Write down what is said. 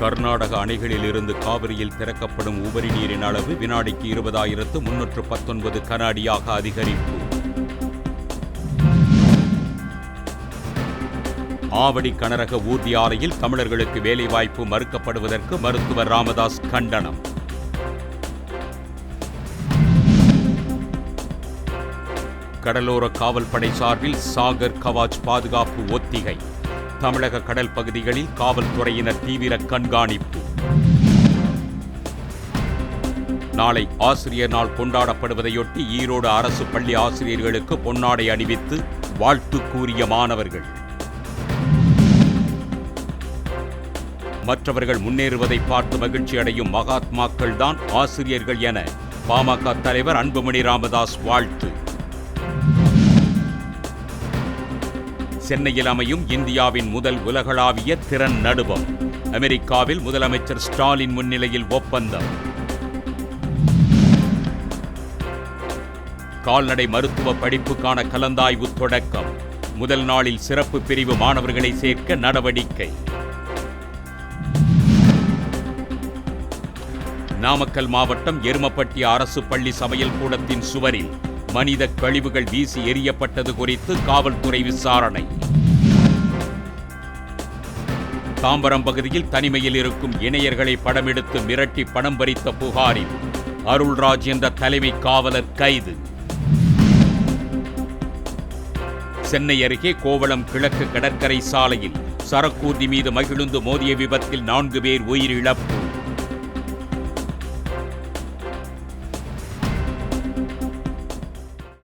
கர்நாடக அணைகளில் இருந்து காவிரியில் திறக்கப்படும் உபரி நீரின் அளவு வினாடிக்கு இருபதாயிரத்து முன்னூற்று பத்தொன்பது கனாடியாக அதிகரிப்பு. ஆவடி கனரக ஊர்தி ஆலையில் தமிழர்களுக்கு வேலைவாய்ப்பு மறுக்கப்படுவதற்கு மருத்துவர் ராமதாஸ் கண்டனம். கடலோர காவல்படை சார்பில் சாகர் கவாஜ் பாதுகாப்பு ஒத்திகை. தமிழக கடல் பகுதிகளில் காவல்துறையினர் தீவிர கண்காணிப்பு. நாளை ஆசிரியர் நாள் கொண்டாடப்படுவதையொட்டி ஈரோடு அரசு பள்ளி ஆசிரியர்களுக்கு பொன்னாடை அணிவித்து வாழ்த்து கூறிய மாணவர்கள். மற்றவர்கள் முன்னேறுவதை பார்த்து மகிழ்ச்சி அடையும் மகாத்மாக்கள் தான் ஆசிரியர்கள் என பாமக தலைவர் அன்புமணி ராமதாஸ் வாழ்த்து. சென்னையில் அமையும் இந்தியாவின் முதல் உலகளாவிய திறன் நடுவம். அமெரிக்காவில் முதலமைச்சர் ஸ்டாலின் முன்னிலையில் ஒப்பந்தம். கால்நடை மருத்துவ படிப்புக்கான கலந்தாய்வு தொடக்கம். முதல் நாளில் சிறப்பு பிரிவு மாணவர்களை சேர்க்க நடவடிக்கை. நாமக்கல் மாவட்டம் எருமப்பட்டி அரசு பள்ளி சமையல் கூடத்தின் சுவரில் மனித கழிவுகள் வீசி எறியப்பட்டது குறித்து காவல்துறை விசாரணை. தாம்பரம் பகுதியில் தனிமையில் இருக்கும் இணையர்களை படமெடுத்து மிரட்டி பணம் பறித்த புகாரில் அருள்ராஜ் என்ற தலைமை காவலர் கைது. சென்னை அருகே கோவளம் கிழக்கு கடற்கரை சாலையில் சரக்கூர்தி மீது மகிழுந்து மோதிய விபத்தில் நான்கு பேர் உயிரிழப்பு.